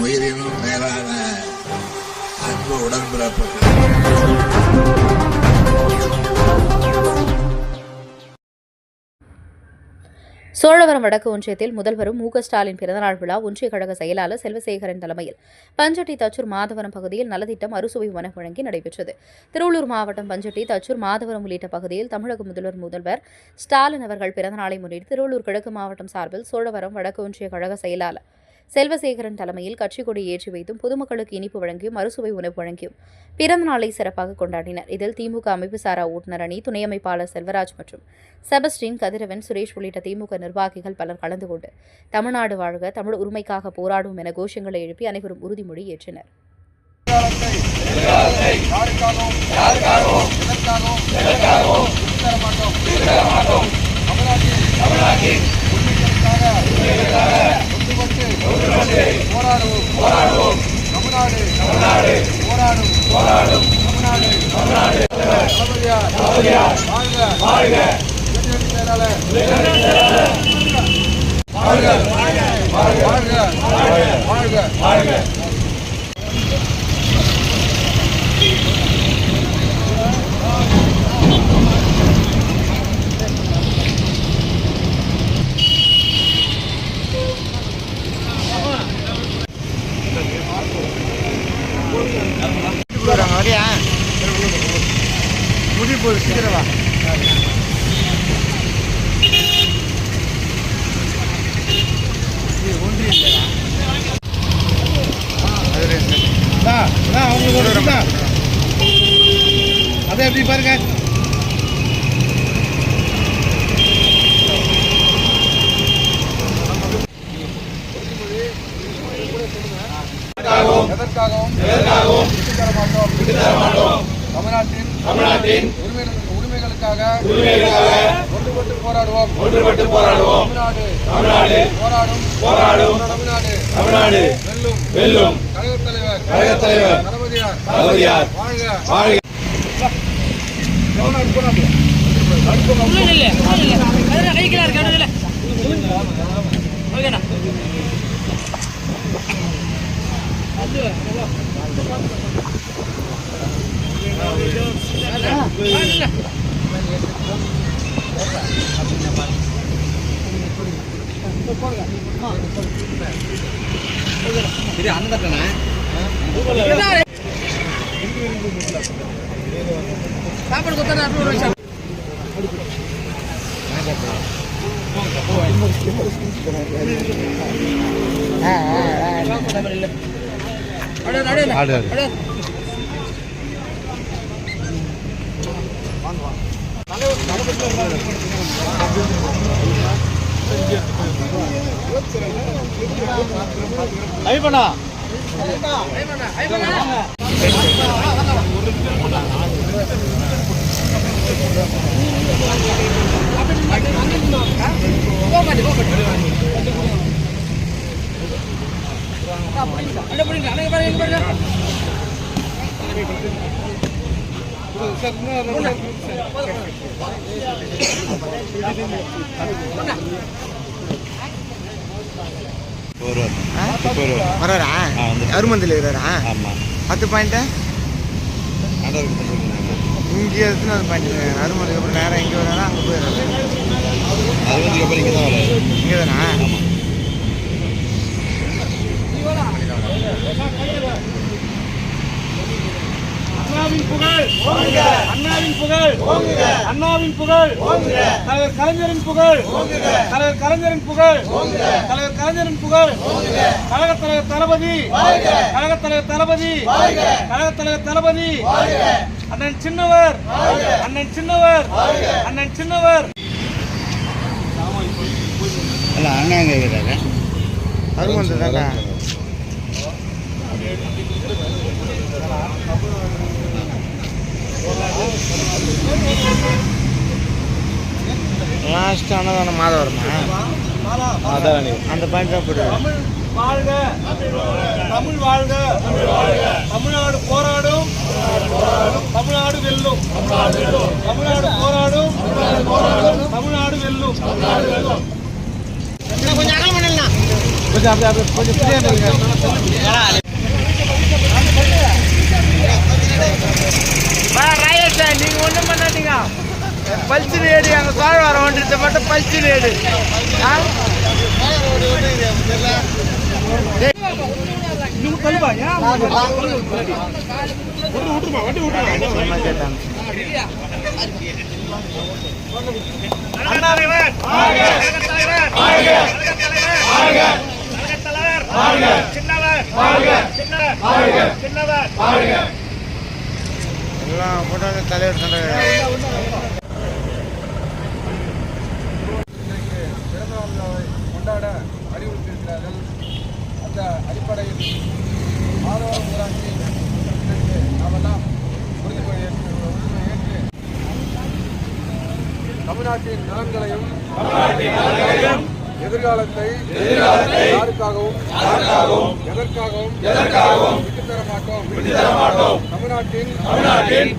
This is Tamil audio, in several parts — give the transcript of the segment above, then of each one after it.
உயிரினும் மேலான அன்பு உடன்பிறப்பு சோழவரம் வடக்கு ஒன்றியத்தில் முதல்வரும் மு ஸ்டாலின் பிறந்தநாள் விழா ஒன்றிய கழக செயலாளர் செல்வசேகரன் தலைமையில் பஞ்சட்டி தச்சூர் மாதவரம் பகுதியில் நலத்திட்டம் அறுசுவை உணவு வழங்கி நடைபெற்றது. திருவள்ளூர் மாவட்டம் பஞ்சட்டி தச்சூர் மாதவரம் உள்ளிட்ட பகுதியில் தமிழக முதல்வர் முதல்வர் ஸ்டாலின் அவர்கள் பிறந்தநாளை முன்னிட்டு திருவள்ளூர் கிழக்கு மாவட்டம் சார்பில் சோழவரம் வடக்கு ஒன்றிய கழக செயலாளர் செல்வசேகரன் தலைமையில் கட்சிக் கொடி ஏற்றி வைத்தும் பொதுமக்களுக்கு இனிப்பு வழங்கியும் அறுசுவை உணவு வழங்கியும் பிறந்த நாளை சிறப்பாக கொண்டாடினர் இதில் திமுக அமைப்பு சாரா ஓட்டுநர் அணி துணை அமைப்பாளர் செல்வராஜ் மற்றும் செபஸ்டின் கதிரவன் சுரேஷ் உள்ளிட்ட திமுக நிர்வாகிகள் பலர் கலந்து கொண்டு தமிழ்நாடு வாழ்க தமிழ் உரிமைக்காக போராடும் என கோஷங்களை எழுப்பி அனைவரும் உறுதிமொழி ஏற்றினர் யாருக்காகவும் யாருக்காகவும் எதற்காகவும் போராடுவோம். போராடுவோம். தமிழ்நாடு தமிழ்நாடு போராடும் போராடும் தமிழ்நாடு. தமிழ்நாடு தளபதியார் தளபதியார் வாழ்க வாழ்க. இளைஞரணி செயலாளர் வாழ்க வாழ்க வாழ்க வாழ்க வாழ்க முடி போகுது சீக்கிரம் வா. அதை எப்படி பாருங்க? எதற்காகவும் எதற்காகவும் விட்டுத்தர மாட்டோம். விட்டுத்தர மாட்டோம். தமிழ்நாட்டின் தமிழ்நாட்டின் உரிமைகளுக்காக ஒன்றுபட்டு போராடுவோம். ஒன்றுபட்டு போராடுவோம். தமிழ்நாடு. தமிழ்நாடு. போராடும். போராடும். தமிழ்நாடு. தமிழ்நாடு. வெல்லும். வெல்லும். கழக தலைவர். கழக தலைவர். தளபதியார். தளபதியார். வாழ்க. வாழ்க. சாப்பாடு கொடுத்தா அறுபது ரூபாய் சார் வாங்க ஐபனா அண்ணா புரியுங்க அண்ணா பாருங்க எங்க பாருங்க வராரா? அருமந்தில் இருக்கிறாரா பத்து பாயிண்ட்டு? இங்கே எடுத்துன்னு அது பாயிண்ட்? அருமந்திக்கு அப்புறம் நேரம் எங்கே வராரா அங்கே போயிடுறாரு அப்புறம் இங்கே தான் வராது இங்கே தானா? அண்ணாவின் புகழ். அண்ணாவின் புகழ். அண்ணாவின் புகழ். தலைவர் கலைஞரின் புகழ். தலைவர் கலைஞரின் புகழ். தலைவர் கலைஞரின் புகழ். கழக தலைவர் தளபதி. கழக தலைவர் தளபதி. கழக தலைவர் தளபதி. அண்ணன் சின்னவர். அண்ணன் சின்னவர். அண்ணன் சின்னவர். இல்லை அண்ணா இருக்கிறாரு? அருமந்து தாங்க லாஸ்ட் அன்னதானம் மாதவரமா அதான். அந்த பாயிண்ட் தான் போயிடுவாரு வாழ்க தமிழ் வாழ்க தமிழ்நாடு போராடும் தமிழ்நாடு வெல்லும் தமிழ்நாடு போராடும் தமிழ்நாடு வெல்லும். கொஞ்சம் அகலம் பண்ணலாம். கொஞ்சம் அப்படியே அப்படியே கொஞ்சம் ஃப்ரீயாக இருங்க. நீங்க ஒண்ணும் பண்ணாதீங்க. பல்ச்சு ரேடு அங்க சோழ வந்துட்டு மட்டும் பல்ச்சு ரேடு எல்லாம் போட்டாங்க தலைவர் தலைவர் பிறந்தநாள் விழாவை கொண்டாட அறிவுறுத்தியிருக்கிறார்கள் அந்த ஆதரவு ஊராட்சி நாமெல்லாம் உறுதிமொழி ஏற்று உறுதிமொழி ஏற்று தமிழ்நாட்டின் நலன்களையும் எதிர்காலத்தை யாருக்காகவும் எதற்காகவும் எதற்காகவும் விட்டுத்தர மாட்டோம் விட்டுத்தர மாட்டோம் தமிழ்நாட்டின்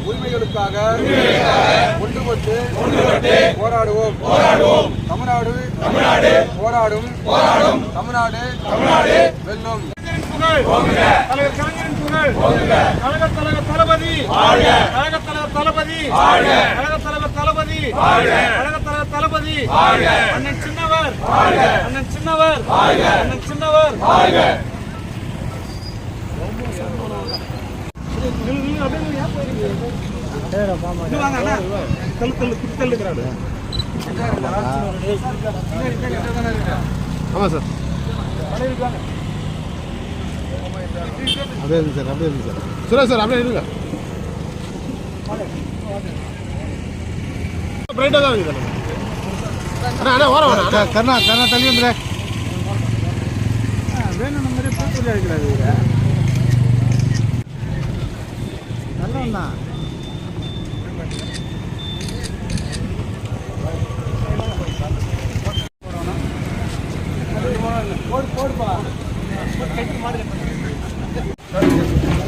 உரிமைகளுக்காக ஒன்றுபட்டு போராடுவோம். போராடுவோம். தமிழ்நாடு தமிழ்நாடு போராடும். போராடும். தமிழ்நாடு தமிழ்நாடு வெல்லும். தலைவர் கலைஞரின் புகழ். கழக தலைவர் தளபதி. கழக தலைவர் தளபதி. கழக தலைவர் தளபதி. கழக தலைவர் தளபதி. அண்ணன் சின்னவர். அண்ணன் சின்னவர். அண்ணன் சின்னவர். ஆமாம் சார். அப்படியே இருக்கு சார் அப்படியே இருக்கு சார். சுரேஷ் சார் அப்படியே இருங்க. பிரைட்டாக தான் இருக்குது. அண்ணா அண்ணா ஓரம் வேணா கருணா கருணா தள்ளி வந்துடு வேணும் மாதிரி பூத்துள்ளி அடிக்கிறாரு நல்லவன் தான்